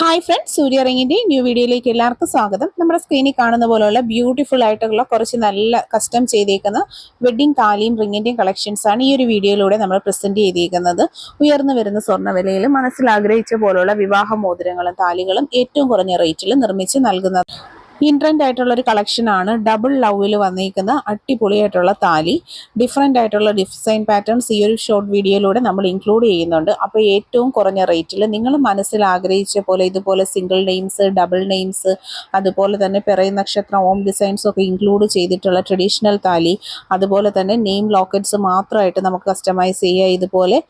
Hi friends സൂര്യ റിങ്ങിന്റെ new വീഡിയോയിലേക്ക് എല്ലാവർക്കും സ്വാഗതം. നമ്മുടെ സ്ക്രീനിൽ കാണുന്ന പോലെയുള്ള ബ്യൂട്ടിഫുൾ ആയിട്ടുള്ള കുറച്ച് നല്ല കസ്റ്റം ചെയ്തേക്കുന്ന വെഡ്ഡിംഗ് താലിയും റിങ്ങിന്റെയും കളക്ഷൻസ് ആണ് ഈ ഒരു വീഡിയോയിലൂടെ നമ്മൾ പ്രസന്റ് ചെയ്തേക്കുന്നത്. ഉയർന്നു വരുന്ന സ്വർണവിലയിൽ മനസ്സിൽ ആഗ്രഹിച്ച പോലുള്ള വിവാഹ മോതിരങ്ങളും താലികളും ഏറ്റവും കുറഞ്ഞ റേറ്റിൽ നിർമ്മിച്ച് നൽകുന്നത് ഇൻട്രൻഡ് ആയിട്ടുള്ള ഒരു കളക്ഷൻ ആണ്. ഡബിൾ ലവിൽ വന്നിരിക്കുന്ന അടിപൊളിയായിട്ടുള്ള താലി. ഡിഫറെന്റ് ആയിട്ടുള്ള ഡിസൈൻ പാറ്റേൺസ് ഈ ഒരു ഷോർട്ട് വീഡിയോയിലൂടെ നമ്മൾ ഇൻക്ലൂഡ് ചെയ്യുന്നുണ്ട്. അപ്പോൾ ഏറ്റവും കുറഞ്ഞ റേറ്റിൽ നിങ്ങൾ മനസ്സിൽ ആഗ്രഹിച്ച പോലെ ഇതുപോലെ സിംഗിൾ നെയിംസ് ഡബിൾ നെയിംസ് അതുപോലെ തന്നെ പിറയ നക്ഷത്രം ഓം ഡിസൈൻസ് ഒക്കെ ഇൻക്ലൂഡ് ചെയ്തിട്ടുള്ള ട്രഡീഷണൽ താലി അതുപോലെ തന്നെ നെയിം ലോക്കറ്റ്സ് മാത്രമായിട്ട് നമുക്ക് കസ്റ്റമൈസ് ചെയ്യുക ഇതുപോലെ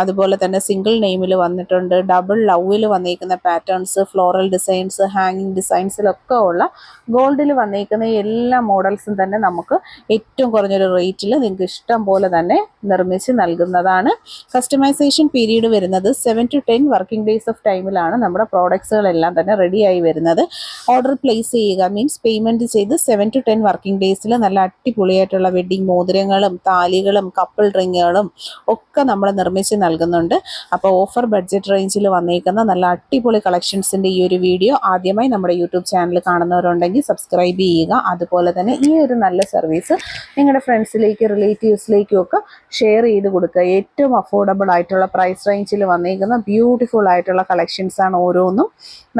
അതുപോലെ തന്നെ സിംഗിൾ നെയിമിൽ വന്നിട്ടുണ്ട്. ഡബിൾ ലവിൽ വന്നിരിക്കുന്ന പാറ്റേൺസ് ഫ്ലോറൽ ഡിസൈൻസ് ഹാങ്ങിങ് ഡിസൈൻസിലൊക്കെ ഉള്ള ഗോൾഡിൽ വന്നിരിക്കുന്ന എല്ലാ മോഡൽസും തന്നെ നമുക്ക് ഏറ്റവും കുറഞ്ഞൊരു റേറ്റിൽ നിങ്ങൾക്ക് ഇഷ്ടം പോലെ തന്നെ നിർമ്മിച്ച് നൽകുന്നതാണ്. കസ്റ്റമൈസേഷൻ പീരീഡ് വരുന്നത് seven to ten working days of ടൈമിലാണ് നമ്മുടെ പ്രോഡക്ട്സുകളെല്ലാം തന്നെ റെഡിയായി വരുന്നത്. ഓർഡർ പ്ലേസ് ചെയ്യുക മീൻസ് പേയ്മെന്റ് ചെയ്ത് സെവൻ ടു ടെൻ വർക്കിംഗ് ഡേയ്സിൽ നല്ല അടിപൊളിയായിട്ടുള്ള വെഡ്ഡിംഗ് മോതിരങ്ങളും താലികളും കപ്പിൾ റിങ്ങുകളും ഒക്കെ നമ്മൾ നിർമ്മിച്ച് നൽകുന്നുണ്ട്. അപ്പോൾ ഓഫർ ബഡ്ജറ്റ് റേഞ്ചിൽ വന്നിരിക്കുന്ന നല്ല അടിപൊളി കളക്ഷൻസിന്റെ ഈ ഒരു വീഡിയോ ആദ്യമായി നമ്മുടെ യൂട്യൂബ് ചാനൽ കാണുന്നവരുണ്ടെങ്കിൽ സബ്സ്ക്രൈബ് ചെയ്യുക. അതുപോലെ തന്നെ ഈ ഒരു നല്ല സർവീസ് നിങ്ങളുടെ ഫ്രണ്ട്സിലേക്കും റിലേറ്റീവ്സിലേക്കും ഒക്കെ ഷെയർ ചെയ്ത് കൊടുക്കുക. ഏറ്റവും അഫോർഡബിൾ ആയിട്ടുള്ള പ്രൈസ് റേഞ്ചിൽ വന്നിരിക്കുന്ന ബ്യൂട്ടിഫുൾ ആയിട്ടുള്ള കളക്ഷൻസ് ആണ് ഓരോന്നും.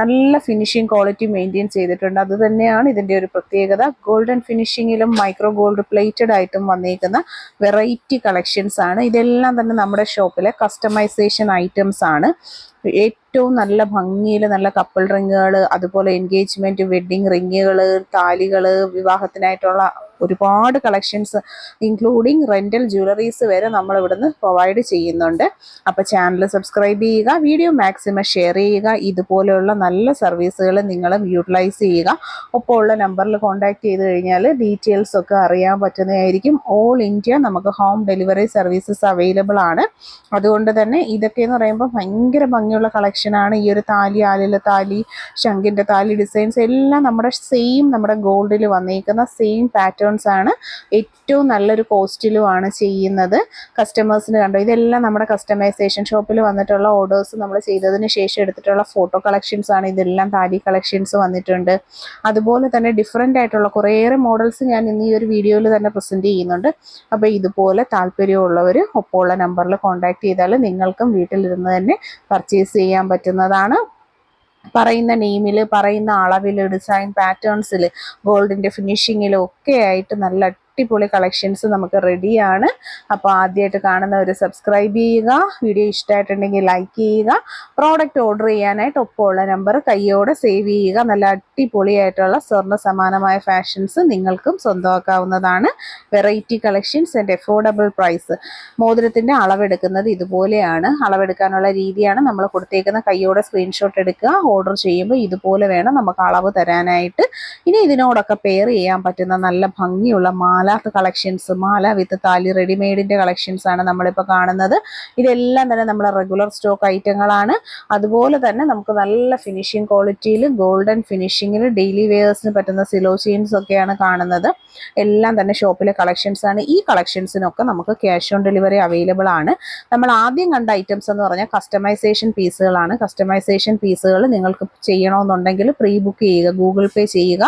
നല്ല ഫിനിഷിംഗ് ക്വാളിറ്റി മെയിന്റെയിൻ ചെയ്തിട്ടുണ്ട്. അത് തന്നെയാണ് ഇതിന്റെ ഒരു പ്രത്യേകത. ഗോൾഡൻ ഫിനിഷിങ്ങിലും മൈക്രോ ഗോൾഡ് പ്ലേറ്റഡ് ആയിട്ടും വന്നിരിക്കുന്ന വെറൈറ്റി കളക്ഷൻസ് ആണ്. ഇതെല്ലാം തന്നെ നമ്മുടെ ഷോപ്പിലെ കസ്റ്റമൈസേഷൻ ഐറ്റംസ് ആണ്. ഏറ്റവും നല്ല ഭംഗിയിൽ നല്ല കപ്പിൾ റിങ്ങുകൾ അതുപോലെ എൻഗേജ്മെന്റ് വെഡ്ഡിങ് റിങ്ങുകൾ താലികൾ വിവാഹത്തിനായിട്ടുള്ള ഒരുപാട് കളക്ഷൻസ് ഇൻക്ലൂഡിങ് റെന്റൽ ജ്വല്ലറീസ് വരെ നമ്മൾ ഇവിടുന്ന് പ്രൊവൈഡ് ചെയ്യുന്നുണ്ട്. അപ്പോൾ ചാനൽ സബ്സ്ക്രൈബ് ചെയ്യുക വീഡിയോ മാക്സിമം ഷെയർ ചെയ്യുക ഇതുപോലെയുള്ള നല്ല സർവീസുകൾ നിങ്ങളും യൂട്ടിലൈസ് ചെയ്യുക. ഒപ്പം ഉള്ള നമ്പറിൽ കോൺടാക്ട് ചെയ്ത് കഴിഞ്ഞാൽ ഡീറ്റെയിൽസ് ഒക്കെ അറിയാൻ പറ്റുന്നതായിരിക്കും. ഓൾ ഇന്ത്യ നമുക്ക് ഹോം ഡെലിവറി സർവീസസ് അവൈലബിൾ ആണ്. അതുകൊണ്ട് തന്നെ ഇതൊക്കെ എന്ന് പറയുമ്പോൾ ഭയങ്കര ഭംഗിയുള്ള കളക്ഷനാണ് ഈ ഒരു താലി ആലില താലി ശംഖിന്റെ താലി ഡിസൈൻസ് എല്ലാം നമ്മുടെ സെയിം നമ്മുടെ ഗോൾഡിൽ വന്നേക്കുന്ന സെയിം പാറ്റേൺസ് ആണ് ഏറ്റവും നല്ലൊരു കോസ്റ്റിലുമാണ് ചെയ്യുന്നത്. കസ്റ്റമേഴ്സിന് കണ്ടോ? ഇതെല്ലാം നമ്മുടെ കസ്റ്റമൈസേഷൻ ഷോപ്പിൽ വന്നിട്ടുള്ള ഓർഡേഴ്സ് നമ്മൾ ചെയ്തതിന് ശേഷം എടുത്തിട്ടുള്ള ഫോട്ടോ കളക്ഷൻസ് ആണ്. ഇതെല്ലാം താലി കളക്ഷൻസ് വന്നിട്ടുണ്ട്. അതുപോലെ തന്നെ ഡിഫറെന്റ് ആയിട്ടുള്ള കുറേയേറെ മോഡൽസ് ഞാൻ ഇന്ന് ഈ ഒരു വീഡിയോയിൽ തന്നെ പ്രസന്റ് ചെയ്യുന്നുണ്ട്. അപ്പോൾ ഇതുപോലെ താല്പര്യമുള്ളവർ ഒപ്പമുള്ള നമ്പറിൽ കോൺടാക്ട് ചെയ്താൽ നിങ്ങൾക്കും വീട്ടിലിരുന്ന് തന്നെ പർച്ചേസ് ചെയ്യാൻ പറ്റുന്നതാണ്. പറയുന്ന നെയിമിൽ പറയുന്ന അളവിൽ ഡിസൈൻ പാറ്റേൺസിൽ ഗോൾഡിന്റെ ഫിനിഷിങ്ങിലും ഒക്കെ ആയിട്ട് നല്ല അടിപൊളി കളക്ഷൻസ് നമുക്ക് റെഡിയാണ്. അപ്പോൾ ആദ്യമായിട്ട് കാണുന്നവർ സബ്സ്ക്രൈബ് ചെയ്യുക. വീഡിയോ ഇഷ്ടമായിട്ടുണ്ടെങ്കിൽ ലൈക്ക് ചെയ്യുക. പ്രോഡക്റ്റ് ഓർഡർ ചെയ്യാനായിട്ട് ഒപ്പമുള്ള നമ്പർ കയ്യോടെ സേവ് ചെയ്യുക. നല്ല അടിപൊളിയായിട്ടുള്ള സ്വർണ സമാനമായ ഫാഷൻസ് നിങ്ങൾക്കും സ്വന്തമാക്കാവുന്നതാണ്. Variety collections and affordable price മോതിരത്തിന്റെ അളവെടുക്കുന്നത് ഇതുപോലെയാണ്. അളവെടുക്കാനുള്ള രീതിയാണ് നമ്മൾ കൊടുത്തേക്കുന്ന കയ്യോടെ സ്ക്രീൻഷോട്ട് എടുക്കുക ഓർഡർ ചെയ്യുമ്പോൾ ഇതുപോലെ വേണം നമുക്ക് അളവ് തരാനായിട്ട്. ഇനി ഇതിനോടൊക്കെ പെയർ ചെയ്യാൻ പറ്റുന്ന നല്ല ഭംഗിയുള്ള മാല കളക്ഷൻസ് മാല വിത്ത് താലി റെഡിമെയ്ഡിന്റെ കളക്ഷൻസ് ആണ് നമ്മളിപ്പോൾ കാണുന്നത്. ഇതെല്ലാം തന്നെ നമ്മുടെ റെഗുലർ സ്റ്റോക്ക് ഐറ്റങ്ങളാണ് അതുപോലെ തന്നെ നമുക്ക് നല്ല ഫിനിഷിംഗ് ക്വാളിറ്റിയിൽ ഗോൾഡൻ ഫിനിഷിങ്ങിൽ ഡെയിലി വെയേഴ്സിന് പറ്റുന്ന സിലോ ചെയിൻസ് ഒക്കെയാണ് കാണുന്നത്. എല്ലാം തന്നെ ഷോപ്പിലെ കളക്ഷൻസ് ആണ്. ഈ കളക്ഷൻസിനൊക്കെ നമുക്ക് ക്യാഷ് ഓൺ ഡെലിവറി അവൈലബിൾ ആണ്. നമ്മൾ ആദ്യം കണ്ട ഐറ്റംസ് എന്ന് പറഞ്ഞാൽ കസ്റ്റമൈസേഷൻ പീസുകളാണ്. കസ്റ്റമൈസേഷൻ പീസുകൾ നിങ്ങൾക്ക് ചെയ്യണമെന്നുണ്ടെങ്കിൽ പ്രീ ബുക്ക് ചെയ്യുക ഗൂഗിൾ പേ ചെയ്യുക.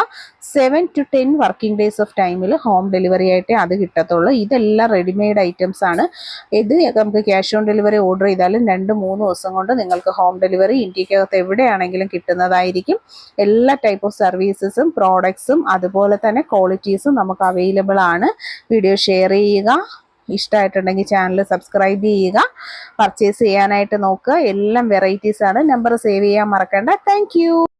Seven to ten working days of ടൈമിൽ ഹോം ഡെലിവറി ആയിട്ടേ അത് കിട്ടത്തുള്ളൂ. ഇതെല്ലാം റെഡിമെയ്ഡ് ഐറ്റംസ് ആണ്. ഇത് നമുക്ക് ക്യാഷ് ഓൺ ഡെലിവറി ഓർഡർ ചെയ്താലും രണ്ട് മൂന്ന് ദിവസം കൊണ്ട് നിങ്ങൾക്ക് ഹോം ഡെലിവറി ഇന്ത്യക്കകത്ത് എവിടെയാണെങ്കിലും കിട്ടുന്നതായിരിക്കും. എല്ലാ ടൈപ്പ് ഓഫ് സർവീസസും പ്രോഡക്ട്സും അതുപോലെ തന്നെ ക്വാളിറ്റീസും നമുക്ക് അവൈലബിൾ ആണ്. വീഡിയോ ഷെയർ ചെയ്യുക. ഇഷ്ടമായിട്ടുണ്ടെങ്കിൽ ചാനൽ സബ്സ്ക്രൈബ് ചെയ്യുക. പർച്ചേസ് ചെയ്യാനായിട്ട് നോക്കുക. എല്ലാം വെറൈറ്റീസ് ആണ്. നമ്പർ സേവ് ചെയ്യാൻ മറക്കണ്ട. താങ്ക്